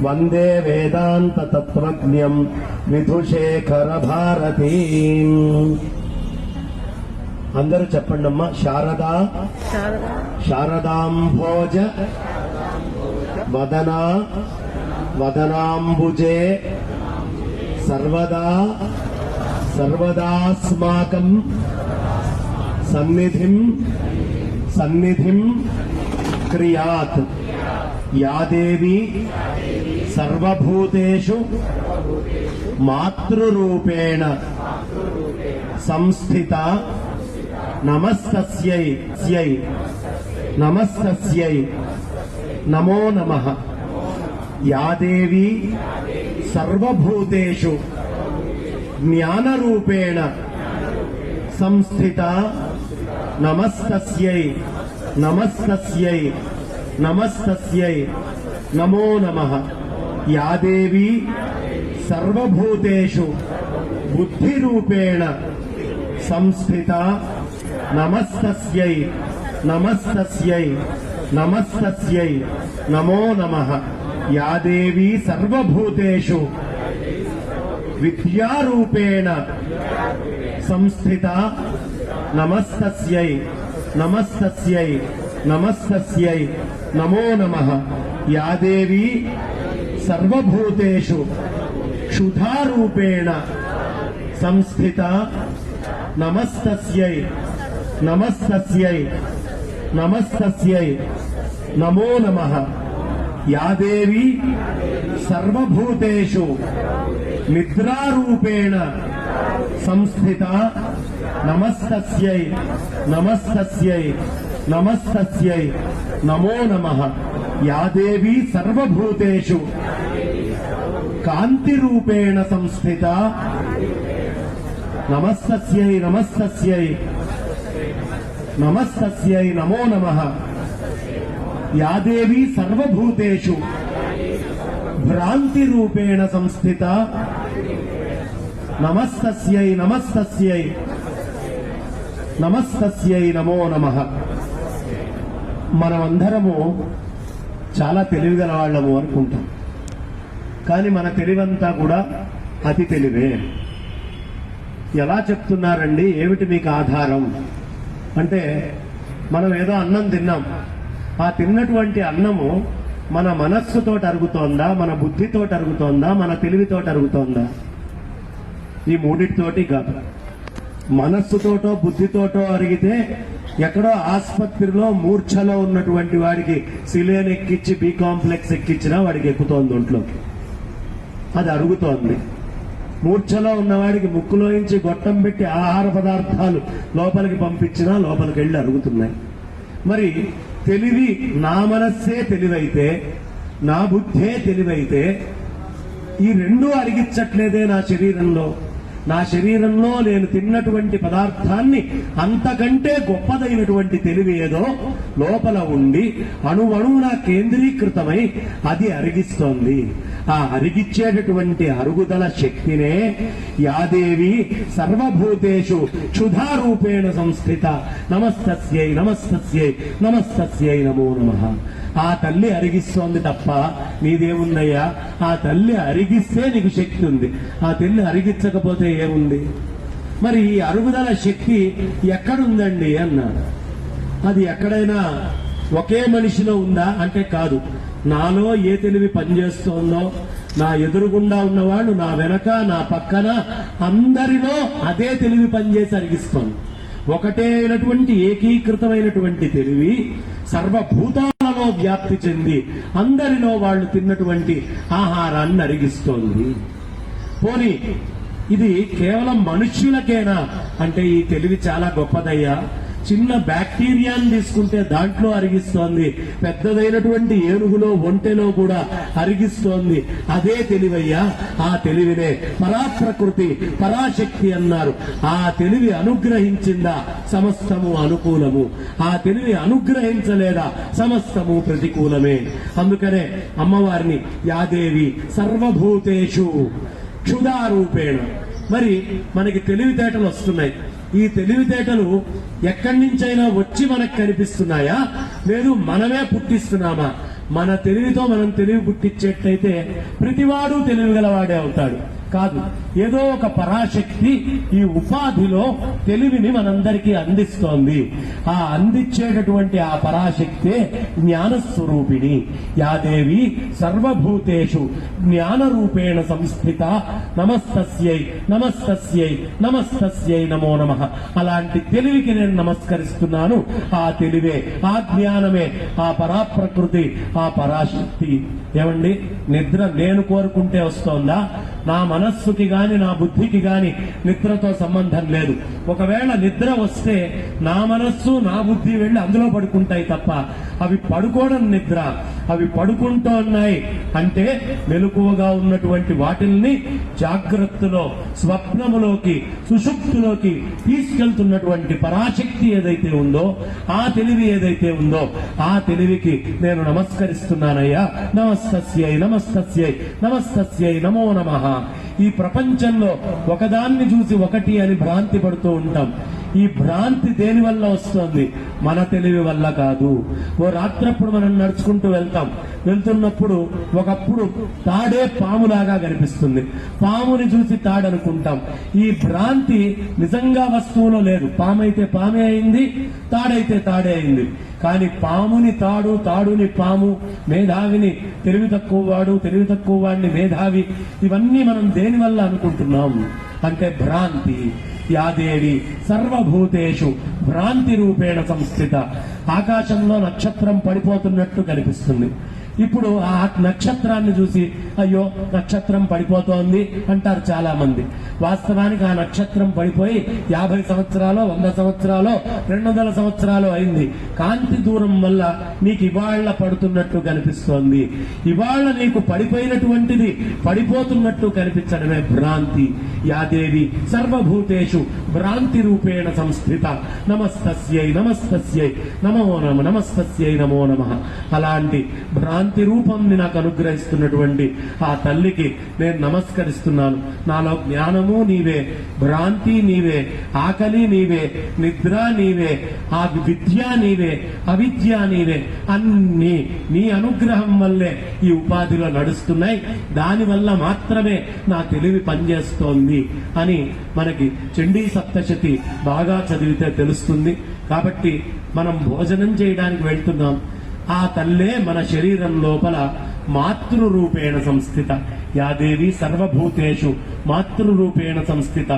వందే వేదాంత తత్వజ్ఞం విధుశేఖర భారతి అందరూ చెప్పండి అమ్మా శారదా? శారదాంభోజ వదనా? వదనాంబుజే? సర్వదా? సర్వదాస్మాకం? సన్నిధిం? సన్నిధిం? క్రియాత్। యాదేవి సర్వభూతేషు మాతృరూపేణ సంస్థిత నమస్తస్యై స్యై నమస్తస్యై నమో నమ. యాదేవి సర్వభూతేషు జ్ఞానరూపేణ సంస్థిత నమస్తస్యై నమస్తస్యై నమస్తస్యై నమో నమ యాదేవి సర్వభూతేషు బుద్ధిరూపేణ సంస్థిత నమస్తస్యై నమస్తస్యై నమస్తస్యై నమో నమ యాదేవి సర్వభూతేషు విద్యారూపేణ సంస్థిత నమస్తస్యై నమస్తస్యై నమస్తస్యై నమో నమ యాదేవి సర్వభూతేషు క్షుధారూపేణ సంస్థిత నమస్తస్యై నమస్తస్యై నమస్తస్యై నమో నమ యాదేవి సర్వభూతేషు నిద్రారూపేణ సంస్థిత నమస్తస్యై నమస్తస్యై నమస్తస్యై నమో నమ యాదేవి సర్వభూతేషు కాంతిరూపేణ సంస్థిత నమస్తస్యై నమస్తస్యై నమస్తస్యై నమో నమ యాదేవి సర్వభూతేషు భ్రాంతి రూపేణ సంస్థిత నమస్తస్యై నమస్తస్యై నమస్తస్యై నమో నమః మనం అందరము చాలా తెలివిగల వాళ్ళము అనుకుంటాం. కానీ మన తెలివంతా కూడా అతి తెలివే. ఎలా చెప్తున్నారండి? ఏమిటి మీకు ఆధారం? అంటే మనం ఏదో అన్నం తిన్నాం. ఆ తిన్నటువంటి అన్నము మన మనస్సుతో అరుగుతోందా? మన బుద్ధితో అరుగుతోందా? మన తెలివితో అరుగుతోందా? ఈ మూడింటితోటి కాదు. మనస్సుతోటో బుద్ధితోటో అరిగితే ఎక్కడో ఆసుపత్రిలో మూర్ఛలో ఉన్నటువంటి వాడికి సిలేన్ ఎక్కించి బి కాంప్లెక్స్ ఎక్కించినా వాడికి ఎక్కుతోంది ఒంట్లోకి అది అరుగుతోంది. మూర్ఛలో ఉన్నవాడికి ముక్కులోంచి గొట్టం పెట్టి ఆహార పదార్థాలు లోపలికి పంపించినా లోపలికి వెళ్ళి అరుగుతున్నాయి. మరి తెలివి నా మనస్సే తెలివైతే నా బుద్ధే తెలివైతే ఈ రెండూ అరిగించట్లేదే నా శరీరంలో. నా శరీరంలో నేను తిన్నటువంటి పదార్థాన్ని అంతకంటే గొప్పదైనటువంటి తెలివి ఏదో లోపల ఉండి అణువణువున కేంద్రీకృతమై అది అరిగిస్తోంది. ఆ అరిగిచ్చేటటువంటి అరుగుదల శక్తినే యాదేవి సర్వభూతేషు క్షుధారూపేణ సంస్థిత. నమస్తస్యై నమస్తస్యై నమస్తస్యై నమో నమః. ఆ తల్లి అరిగిస్తోంది తప్ప నీదేముందయ్యా? ఆ తల్లి అరిగిస్తే నీకు శక్తి ఉంది. ఆ తల్లి అరిగించకపోతే ఏముంది? మరి ఈ అరుగుదల శక్తి ఎక్కడుందండి అన్నాడు. అది ఎక్కడైనా ఒకే మనిషిలో ఉందా? అంటే కాదు. నాలో ఏ తెలివి పనిచేస్తోందో నా ఎదురుగుండా ఉన్నవాడు నా వెనక నా పక్కన అందరిలో అదే తెలివి పనిచేసి అరిగిస్తోంది. ఒకటే అయినటువంటి ఏకీకృతమైనటువంటి తెలివి సర్వభూత సర్వభూతాలలో వ్యాప్తి చెంది అందరిలో వాళ్ళు తిన్నటువంటి ఆహారాన్ని అరిగిస్తోంది. పోని ఇది కేవలం మనుష్యులకేనా? అంటే ఈ తెలివి చాలా గొప్పదయ్యా. చిన్న బ్యాక్టీరియాని తీసుకుంటే దాంట్లో అరిగిస్తోంది. పెద్దదైనటువంటి ఏనుగులో ఒంటెలో కూడా అరిగిస్తోంది. అదే తెలివయ్యా ఆ తెలివినే పరాప్రకృతి పరాశక్తి అన్నారు. ఆ తెలివి అనుగ్రహించిందా? సమస్తము అనుకూలము. ఆ తెలివి అనుగ్రహించలేదా? సమస్తము ప్రతికూలమే. అందుకనే అమ్మవారిని యాదేవి సర్వభూతేషు క్షుధారూపేణ. మరి మనకి తెలివితేటలు వస్తున్నాయి. ఈ తెలివితేటలు ఎక్కడి నుంచైనా వచ్చి మనకు కనిపిస్తున్నాయా? లేదు మనమే పుట్టిస్తున్నామా? మన తెలివితో మనం తెలివి పుట్టించేట్లయితే ప్రతివాడు తెలివి గలవాడే అవుతాడు. కాదు. ఏదో ఒక పరాశక్తి ఈ ఉపాధిలో తెలివిని మనందరికీ అందిస్తోంది. ఆ అందించేటటువంటి ఆ పరాశక్తే జ్ఞానస్వరూపిణి. యాదేవి సర్వభూతేషు జ్ఞానరూపేణ సంస్థిత నమస్తస్యై నమస్తస్యై నమస్తస్యై నమో నమ. అలాంటి తెలివికి నేను నమస్కరిస్తున్నాను. ఆ తెలివే ఆ జ్ఞానమే ఆ పరాప్రకృతి ఆ పరాశక్తి. ఏమండి? నిద్ర నేను కోరుకుంటే వస్తోందా? నా మనస్సుకి గాని నా బుద్ధికి గాని నిద్రతో సంబంధం లేదు. ఒకవేళ నిద్ర వస్తే నా మనస్సు నా బుద్ధి వెళ్ళి అందులో పడుకుంటాయి తప్ప అవి పడుకోవడం నిద్ర. అవి పడుకుంటూ ఉన్నాయి అంటే మెలకువగా ఉన్నటువంటి వాటిల్ని జాగ్రత్తలో స్వప్నములోకి సుషుప్తులోకి తీసుకెళ్తున్నటువంటి పరాశక్తి ఏదైతే ఉందో ఆ తెలివి ఏదైతే ఉందో ఆ తెలివికి నేను నమస్కరిస్తున్నానయ్యా. నమస్తస్యై నమస్తస్యై నమస్తస్యై నమో నమః. ఈ ప్రపంచంలో ఒకదాన్ని చూసి ఒకటి అని భ్రాంతి పడుతూ ఉంటాం. ఈ భ్రాంతి దేని వల్ల వస్తుంది? మన తెలివి వల్ల కాదు. ఓ రాత్రప్పుడు మనం నడుచుకుంటూ వెళ్తాం. వెళ్తున్నప్పుడు ఒకప్పుడు తాడే పాములాగా కనిపిస్తుంది. పాముని చూసి తాడనుకుంటాం. ఈ భ్రాంతి నిజంగా వస్తువులో లేదు. పామైతే పామే అయింది తాడైతే తాడే అయింది. కానీ పాముని తాడు తాడుని పాము మేధావిని తెలివి తక్కువ వాడు తెలివి తక్కువ వాడిని మేధావి ఇవన్నీ మనం దేని వల్ల అనుకుంటున్నాం? అంటే భ్రాంతి. యాదేవి సర్వభూతేషు భ్రాంతి రూపేణ సంస్థిత. ఆకాశంలో నక్షత్రం పడిపోతున్నట్టు కనిపిస్తుంది. ఇప్పుడు ఆ నక్షత్రాన్ని చూసి అయ్యో నక్షత్రం పడిపోతోంది అంటారు చాలా మంది వాస్తవానికి ఆ నక్షత్రం పడిపోయి యాభై సంవత్సరాలు వంద సంవత్సరాలు రెండు వందల సంవత్సరాలు అయింది. కాంతి దూరం వల్ల నీకు ఇవాళ్ళ పడుతున్నట్టు కనిపిస్తోంది. ఇవాళ్ళ నీకు పడిపోయినటువంటిది పడిపోతున్నట్టు కనిపించడమే భ్రాంతి. యాదేవి సర్వభూతేషు భ్రాంతి రూపేణ సంస్థిత. నమస్తస్యై నమస్తస్యై నమో నమ నమస్తస్యై నమో నమ. అలాంటి భ్రాంతి రూపంని నాకు అనుగ్రహిస్తున్నటువంటి ఆ తల్లికి నేను నమస్కరిస్తున్నాను. నాలో జ్ఞానము నీవే భ్రాంతి నీవే ఆకలి నీవే నిద్ర నీవే ఆ విద్య నీవే అవిద్య నీవే అన్ని నీ అనుగ్రహం వల్లే ఈ ఉపాధిలో నడుస్తున్నాయి. దానివల్ల మాత్రమే నా తెలివి పనిచేస్తోంది అని మనకి చండీ సప్తశతి బాగా చదివితే తెలుస్తుంది. కాబట్టి మనం భోజనం చేయడానికి వెళ్తున్నాం. ఆ తల్లే మన శరీరం లోపల మాతృరూపేణ సంస్థిత. యాదేవి సర్వభూతేషు మాతృరూపేణ సంస్థిత.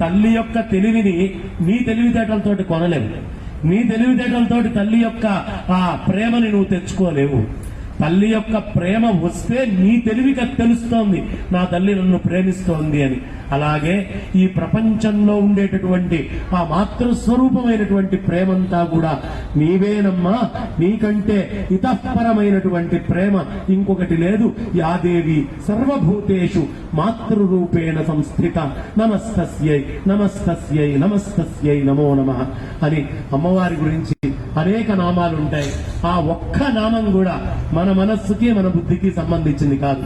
తల్లి యొక్క తెలివిని నీ తెలివితేటలతోటి కొనలేవు. నీ తెలివితేటలతోటి తల్లి యొక్క ఆ ప్రేమని నువ్వు తెచ్చుకోలేవు. తల్లి యొక్క ప్రేమ వస్తే నీ తెలివికి తెలుస్తోంది. నా తల్లి నన్ను ప్రేమిస్తోంది అని. అలాగే ఈ ప్రపంచంలో ఉండేటటువంటి ఆ మాతృస్వరూపమైనటువంటి ప్రేమంతా కూడా నీవేనమ్మా. నీకంటే ఇతఃపరమైనటువంటి ప్రేమ ఇంకొకటి లేదు. యాదేవి సర్వభూతేషు మాతృరూపేణ సంస్థిత. నమస్తస్యై నమస్తస్యై నమస్తస్యై నమో నమ అని అమ్మవారి గురించి అనేక నామాలు ఉంటాయి ఆ ఒక్క నామం కూడా మన మనస్సుకి మన బుద్ధికి సంబంధించింది కాదు.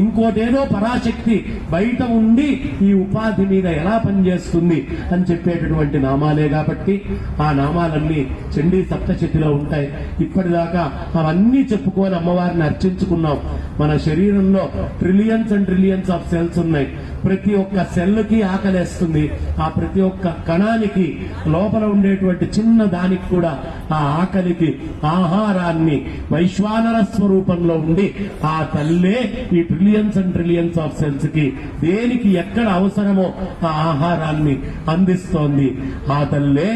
ఇంకోటేదో పరాశక్తి బయట ఉండి ఈ ఉపాధి మీద ఎలా పనిచేస్తుంది అని చెప్పేటటువంటి నామాలే కాబట్టి ఆ నామాలన్నీ చండీ సప్తశతిలో ఉంటాయి. ఇప్పటిదాకా అవన్నీ చెప్పుకొని అమ్మవారిని అర్చించుకున్నాం. మన శరీరంలో trillions and trillions of cells ఉన్నాయి. ప్రతి ఒక్క సెల్కి ఆకలేస్తుంది. ఆ ప్రతి ఒక్క కణానికి లోపల ఉండేటువంటి చిన్న దానికి కూడా ఆ ఆకలికి ఆహారాన్ని వైశ్వానర స్వరూపంలో ఉండి ఆ తల్లే ఈ ట్రిలియన్స్ అండ్ ట్రిలియన్స్ ఆఫ్ సెల్స్కి దేనికి ఎక్కడ అవసరమో ఆ ఆహారాన్ని అందిస్తోంది. ఆ తల్లే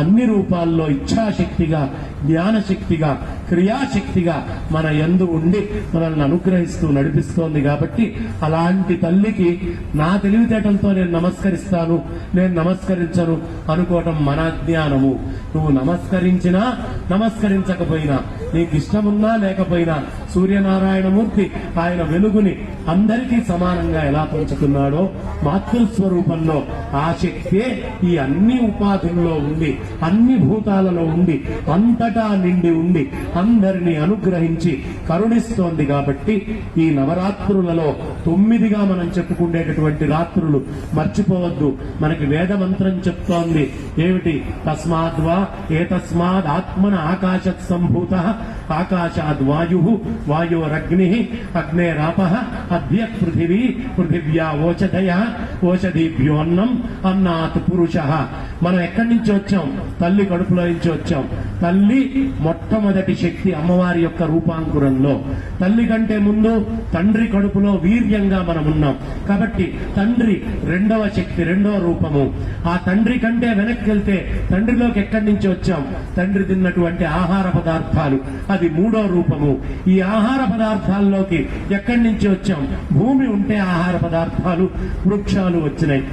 అన్ని రూపాల్లో ఇచ్ఛాశక్తిగా జ్ఞానశక్తిగా క్రియాశక్తిగా మన యందు ఉండి మనల్ని అనుగ్రహిస్తూ నడిపిస్తోంది కాబట్టి అలాంటి తల్లికి నా తెలివితేటలతో నేను నమస్కరిస్తాను నేను నమస్కరించను అనుకోవటం మన జ్ఞానము. నువ్వు నమస్కరించినా నమస్కరించకపోయినా నీకు ఇష్టమున్నా లేకపోయినా సూర్యనారాయణమూర్తి ఆయన వెలుగుని అందరికీ సమానంగా ఎలా పంచుతున్నాడో మాతృస్వరూపంలో ఆ శక్తే ఈ అన్ని ఉపాధుల్లో ఉండి అన్ని భూతాలలో ఉండి అంతటా నిండి ఉండి అందరినీ అనుగ్రహించి కరుణిస్తోంది కాబట్టి ఈ నవరాత్రులలో తొమ్మిదిగా మనం చెప్పుకునేటటువంటి రాత్రులు మర్చిపోవద్దు. మనకి వేదమంత్రం చెప్తోంది. ఏమిటి? తస్మాద్వా ఏ తస్మాద్ ఆత్మన ఆకాశత్ సంభూత ఆకాశాద్ వాయు వాయోరగ్ని అగ్నేరాప అభ్య పృథివీ పృథివ్యా ఓషధయ ఓషధీభ్యోన్నం అన్నాత్ పురుష. మనం ఎక్కడి నుంచి వచ్చాం? తల్లి కడుపులో నుంచి వచ్చాం. తల్లి మొట్టమొదటి శక్తి అమ్మవారి యొక్క రూపాంకురంలో. తల్లి కంటే ముందు తండ్రి కడుపులో వీర్యంగా మనం ఉన్నాం. కాబట్టి తండ్రి రెండవ శక్తి రెండవ రూపము. ఆ తండ్రి కంటే వెనక్కి వెళ్తే తండ్రిలోకి ఎక్కడి నుంచి వచ్చాం? తండ్రి తిన్నటువంటి ఆహార పదార్థాలు. అది మూడో రూపము. ఈ ఆహార పదార్థాల్లోకి ఎక్కడి నుంచి వచ్చాం? భూమి ఉంటే ఆహార పదార్థాలు వృక్షాలు వచ్చినాయి.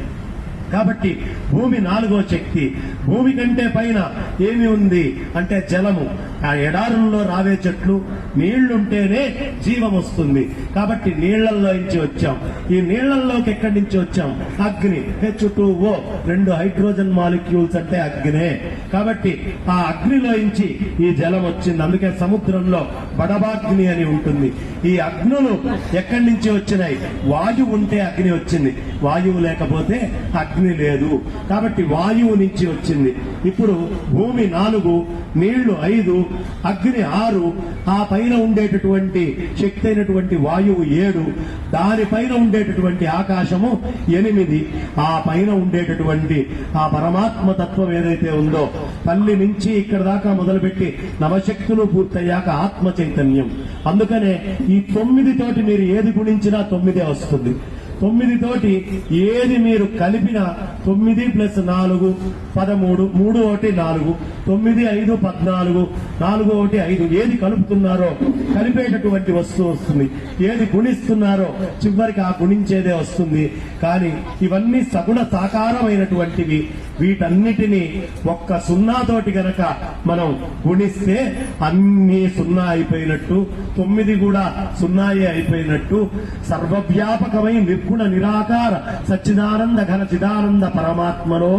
కాబట్టి భూమి నాలుగో శక్తి. భూమి కంటే పైన ఏమి ఉంది? అంటే జలము. ఆ ఎడారుల్లో రావే చెట్లు నీళ్ళుంటేనే జీవం వస్తుంది. కాబట్టి నీళ్ళలో నుంచి వచ్చాం. ఈ నీళ్ళలోకి ఎక్కడి నుంచి వచ్చాం? అగ్ని. హెచ్ టూ ఓ రెండు హైడ్రోజన్ మాలిక్యూల్స్ అంటే అగ్నే కాబట్టి ఆ అగ్నిలో నుంచి ఈ జలం వచ్చింది. అందుకే సముద్రంలో బడబాగ్ని అని ఉంటుంది. ఈ అగ్నులు ఎక్కడి నుంచి వచ్చినాయి? వాయువు ఉంటే అగ్ని వచ్చింది. వాయువు లేకపోతే అగ్ని లేదు. కాబట్టి వాయువు నుంచి వచ్చింది. ఇప్పుడు భూమి నాలుగు నీళ్ళు ఐదు అగ్ని ఆరు ఆ పైన ఉండేటటువంటి శక్తి అయినటువంటి వాయువు ఏడు దానిపైన ఉండేటటువంటి ఆకాశము ఎనిమిది. ఆ పైన ఉండేటటువంటి ఆ పరమాత్మ తత్వం ఏదైతే ఉందో తల్లి నుంచి ఇక్కడ దాకా మొదలుపెట్టి నవశక్తులు పూర్తయ్యాక ఆత్మ చైతన్యం. అందుకనే ఈ తొమ్మిది తోటి మీరు ఏది గుణించినా తొమ్మిదే వస్తుంది. తొమ్మిది తోటి ఏది మీరు కలిపిన తొమ్మిది ప్లస్ నాలుగు పదమూడు మూడు ఒకటి నాలుగు తొమ్మిది ఐదు పద్నాలుగు నాలుగు ఒకటి ఐదు. ఏది కలుపుతున్నారో కలిపేటటువంటి వస్తువు వస్తుంది. ఏది గుణిస్తున్నారో చివరికి ఆ గుణించేదే వస్తుంది. కానీ ఇవన్నీ సగుణ సాకారమైనటువంటివి. వీటన్నిటినీ ఒక్క సున్నాతోటి గనక మనం గుణిస్తే అన్ని సున్నా అయిపోయినట్టు తొమ్మిది కూడా సున్నాయే అయిపోయినట్టు సర్వవ్యాపకమై నిర్గుణ నిరాకార సచ్చిదానంద ఘన చిదానంద పరమాత్మలో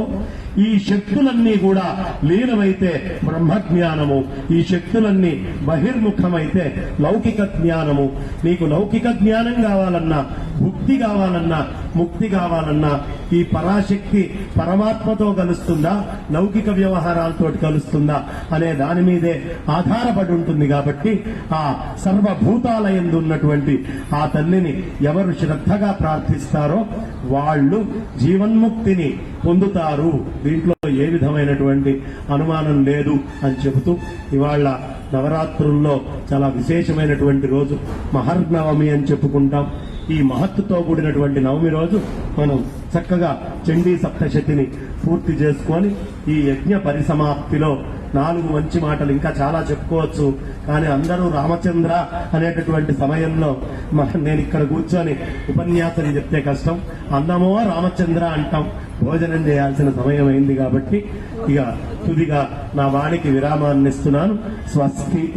ఈ శక్తులన్నీ కూడా లీనమైతే బ్రహ్మజ్ఞానము ఈ శక్తులన్నీ బహిర్ముఖమైతే లౌకిక జ్ఞానము. నీకు లౌకిక జ్ఞానం కావాలన్నా భుక్తి కావాలన్నా ముక్తి కావాలన్నా ఈ పరాశక్తి పరమాత్మతో కలుస్తుందా? లౌకిక వ్యవహారాలతో కలుస్తుందా? అనే దాని మీదే ఆధారపడి ఉంటుంది కాబట్టి ఆ సర్వభూతాలయందు ఉన్నటువంటి ఆ తల్లిని ఎవరు శ్రద్ధగా ప్రార్థిస్తారో వాళ్ళు జీవన్ముక్తిని పొందుతారు. దీంట్లో ఏ విధమైనటువంటి అనుమానం లేదు అని చెబుతూ ఇవాళ నవరాత్రుల్లో చాలా విశేషమైనటువంటి రోజు మహర్నవమి అని చెప్పుకుంటాం. ఈ మహత్తుతో కూడినటువంటి నవమి రోజు మనం చక్కగా చండీ సప్తశతిని పూర్తి చేసుకొని ఈ యజ్ఞ పరిసమాప్తిలో నాలుగు మంచి మాటలు ఇంకా చాలా చెప్పుకోవచ్చు. కానీ అందరూ రామచంద్ర అనేటటువంటి సమయంలో మ- నేను ఇక్కడ కూర్చొని ఉపన్యాసం చెప్తే కష్టం. అన్నమో రామచంద్ర అంటాం. భోజనం చేయాల్సిన సమయం అయింది కాబట్టి ఇక తుదిగా నా వాణికి విరామాన్ని ఇస్తున్నాను స్వస్తి.